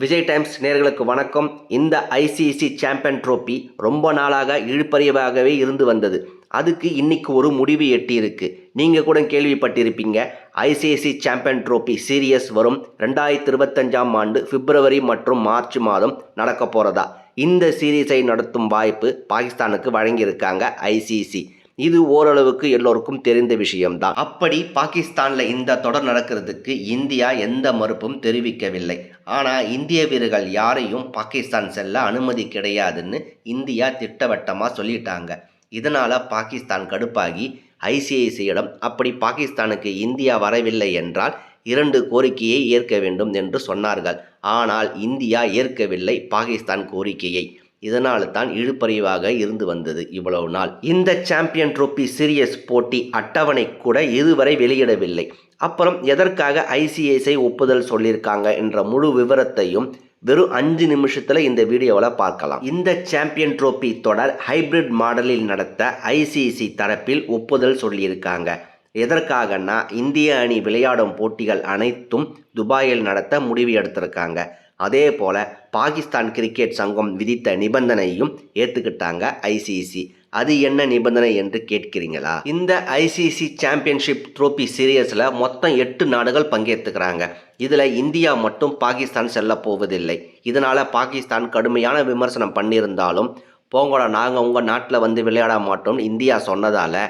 Vijay times நேர்களுக்கு வணக்கம். இந்த ஐசிசி சாம்பியன் ட்ரோஃபி ரொம்ப நாளாக இழுப்பறியவாகவே இருந்து வந்தது. அதுக்கு இன்னைக்கு ஒரு முடிவு எட்டியிருக்கு. நீங்கள் கூட கேள்விப்பட்டிருப்பீங்க. ஐசிசி சாம்பியன் ட்ரோஃபி சீரியஸ் வரும். ரெண்டாயிரத்தி இருபத்தஞ்சாம் ஆண்டு பிப்ரவரி மற்றும் மார்ச் மாதம் நடக்க போகிறதா இந்த சீரீஸை நடத்தும் வாய்ப்பு பாகிஸ்தானுக்கு வழங்கியிருக்காங்க ஐசிசி. இது ஓரளவுக்கு எல்லோருக்கும் தெரிந்த விஷயம்தான். அப்படி பாகிஸ்தானில் இந்த தொடர் நடக்கிறதுக்கு இந்தியா எந்த மறுப்பும் தெரிவிக்கவில்லை. ஆனால் இந்திய வீரர்கள் யாரையும் பாகிஸ்தான் செல்ல அனுமதி கிடையாதுன்னு இந்தியா திட்டவட்டமாக சொல்லிட்டாங்க. இதனால் பாகிஸ்தான் கடுப்பாகி ஐசிஐசியிடம் அப்படி பாகிஸ்தானுக்கு இந்தியா வரவில்லை என்றால் இரண்டு கோரிக்கையை ஏற்க வேண்டும் என்று சொன்னார்கள். ஆனால் இந்தியா ஏற்கவில்லை பாகிஸ்தான் கோரிக்கையை. இதனால் தான் இழுபறிவாக இருந்து வந்தது இவ்வளவு நாள். இந்த சாம்பியன் ட்ரோபி சீரியஸ் போட்டி அட்டவணை கூட இதுவரை வெளியிடவில்லை. அப்புறம் எதற்காக ஐசிஐசிஐ ஒப்புதல் சொல்லியிருக்காங்க என்ற முழு விவரத்தையும் வெறும் அஞ்சு நிமிஷத்தில் இந்த வீடியோவில் பார்க்கலாம். இந்த சாம்பியன் ட்ரோபி தொடர் ஹைபிரிட் மாடலில் நடத்த ஐசிசி தரப்பில் ஒப்புதல் சொல்லியிருக்காங்க. எதற்காகன்னா இந்திய அணி விளையாடும் போட்டிகள் அனைத்தும் துபாயில் நடத்த முடிவு எடுத்திருக்காங்க. அதே போல் பாகிஸ்தான் கிரிக்கெட் சங்கம் விதித்த நிபந்தனையும் ஏற்றுக்கிட்டாங்க ஐசிசி அது என்ன நிபந்தனை என்று கேட்கிறீங்களா? இந்த ஐசிசி சாம்பியன்ஷிப் ட்ரோபி சீரியஸில் மொத்தம் எட்டு நாடுகள் பங்கேற்றுக்கிறாங்க. இதில் இந்தியா மட்டும் பாகிஸ்தான் செல்ல போவதில்லை. இதனால் பாகிஸ்தான் கடுமையான விமர்சனம் பண்ணியிருந்தாலும் போங்கோட நாங்கள் உங்கள் நாட்டில் வந்து விளையாட மாட்டோம் இந்தியா சொன்னதால்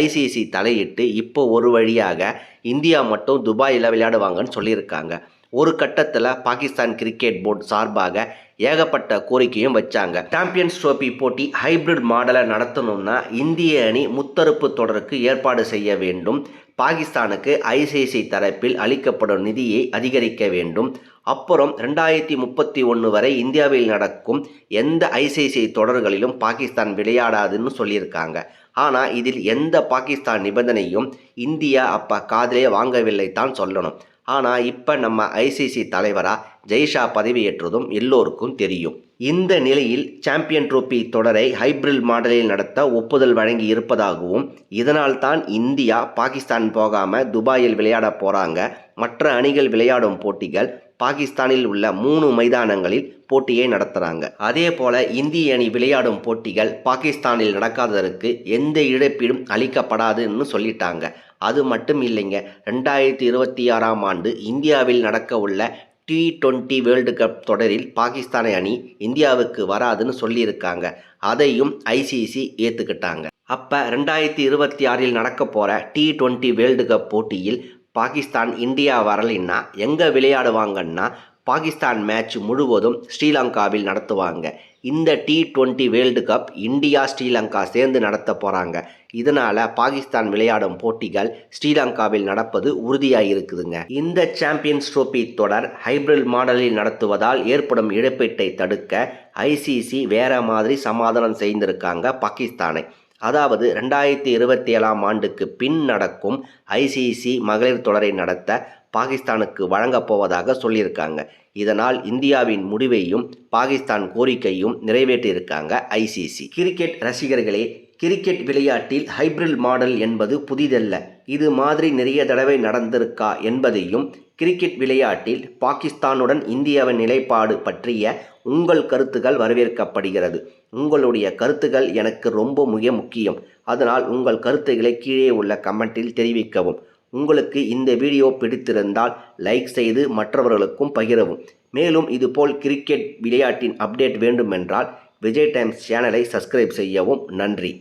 ஐசிசி தலையிட்டு இப்போ ஒரு வழியாக இந்தியா மட்டும் துபாயில் விளையாடுவாங்கன்னு சொல்லியிருக்காங்க. ஒரு கட்டத்தில் பாகிஸ்தான் கிரிக்கெட் போர்டு சார்பாக ஏகப்பட்ட கோரிக்கையும் வச்சாங்க. சாம்பியன்ஸ் ட்ரோஃபி போட்டி ஹைபிரிட் மாடலை நடத்தணும்னா இந்திய அணி முத்தரப்பு தொடருக்கு ஏற்பாடு செய்ய வேண்டும். பாகிஸ்தானுக்கு ஐசிஐசி தரப்பில் அளிக்கப்படும் நிதியை அதிகரிக்க வேண்டும். அப்புறம் ரெண்டாயிரத்தி முப்பத்தி ஒன்று வரை இந்தியாவில் நடக்கும் எந்த ஐசிஐசி தொடர்களிலும் பாகிஸ்தான் விளையாடாதுன்னு சொல்லியிருக்காங்க. ஆனால் இதில் எந்த பாகிஸ்தான் நிபந்தனையும் இந்தியா அப்போ காதிலே வாங்கவில்லை தான் சொல்லணும். ஆனால் இப்போ நம்ம ஐசிசி தலைவராக ஜெய்ஷா பதவியேற்றதும் எல்லோருக்கும் தெரியும். இந்த நிலையில் சாம்பியன் ட்ரோபி தொடரை ஹைப்ரில் மாடலில் நடத்த ஒப்புதல் வழங்கி இருப்பதாகவும் இதனால் தான் இந்தியா பாகிஸ்தான் போகாமல் துபாயில் விளையாட போகிறாங்க மற்ற அணிகள் விளையாடும் போட்டிகள் பாகிஸ்தானில் உள்ள மூணு மைதானங்களில் போட்டியை நடத்துகிறாங்க அதே போல இந்திய அணி விளையாடும் போட்டிகள் பாகிஸ்தானில் நடக்காததற்கு எந்த இழப்பீடும் அளிக்கப்படாதுன்னு சொல்லிட்டாங்க. அது மட்டும் இல்லைங்க ரெண்டாயிரத்தி இருபத்தி ஆறாம் ஆண்டு இந்தியாவில் நடக்க உள்ள டி டுவெண்ட்டி வேர்ல்டு கப் தொடரில் பாகிஸ்தானை அணி இந்தியாவுக்கு வராதுன்னு சொல்லியிருக்காங்க. அதையும் ஐசிசி ஏற்றுக்கிட்டாங்க அப்போ ரெண்டாயிரத்தி இருபத்தி ஆறில் நடக்க போகிற டி டுவெண்ட்டி வேர்ல்டு கப் போட்டியில் பாகிஸ்தான் இந்தியா வரலைன்னா எங்கே விளையாடுவாங்கன்னா பாகிஸ்தான் மேட்ச் முழுவதும் ஸ்ரீலங்காவில் நடத்துவாங்க. இந்த T twenty world cup India Sri Lanka சேர்ந்து நடத்த போகிறாங்க இதனால் பாகிஸ்தான் விளையாடும் போட்டிகள் ஸ்ரீலங்காவில் நடப்பது உறுதியாக இருக்குதுங்க. இந்த சாம்பியன்ஸ் ட்ரோபி தொடர் ஹைப்ரிட் மாடலில் நடத்துவதால் ஏற்படும் இழப்பீட்டை தடுக்க ஐசிசி வேற மாதிரி சமாதானம் செய்திருக்காங்க பாகிஸ்தானை. அதாவது ரெண்டாயிரத்தி இருபத்தி ஏழாம் ஆண்டுக்கு பின் நடக்கும் ஐசிசி மகளிர் தொடரை நடத்த பாகிஸ்தானுக்கு வழங்கப் போவதாக சொல்லியிருக்காங்க. இதனால் இந்தியாவின் முடிவையும் பாகிஸ்தான் கோரிக்கையும் நிறைவேற்றியிருக்காங்க ஐசிசி கிரிக்கெட் ரசிகர்களே கிரிக்கெட் விளையாட்டில் ஹைப்ரிட் மாடல் என்பது புதிதல்ல. இது மாதிரி நிறைய தடவை நடந்திருக்கா என்பதையும் கிரிக்கெட் விளையாட்டில் பாகிஸ்தானுடன் இந்தியாவின் நிலைப்பாடு பற்றிய உங்கள் கருத்துக்கள் வரவேற்கப்படுகிறது. உங்களுடைய கருத்துக்கள் எனக்கு ரொம்ப மிக முக்கியம். அதனால் உங்கள் கருத்துக்களை கீழே உள்ள கமெண்டில் தெரிவிக்கவும். உங்களுக்கு இந்த வீடியோ பிடித்திருந்தால் லைக் செய்து மற்றவர்களுக்கும் பகிரவும். மேலும் இதுபோல் கிரிக்கெட் விளையாட்டின் அப்டேட் வேண்டுமென்றால் விஜய் டைம்ஸ் சேனலை சப்ஸ்கிரைப் செய்யவும். நன்றி.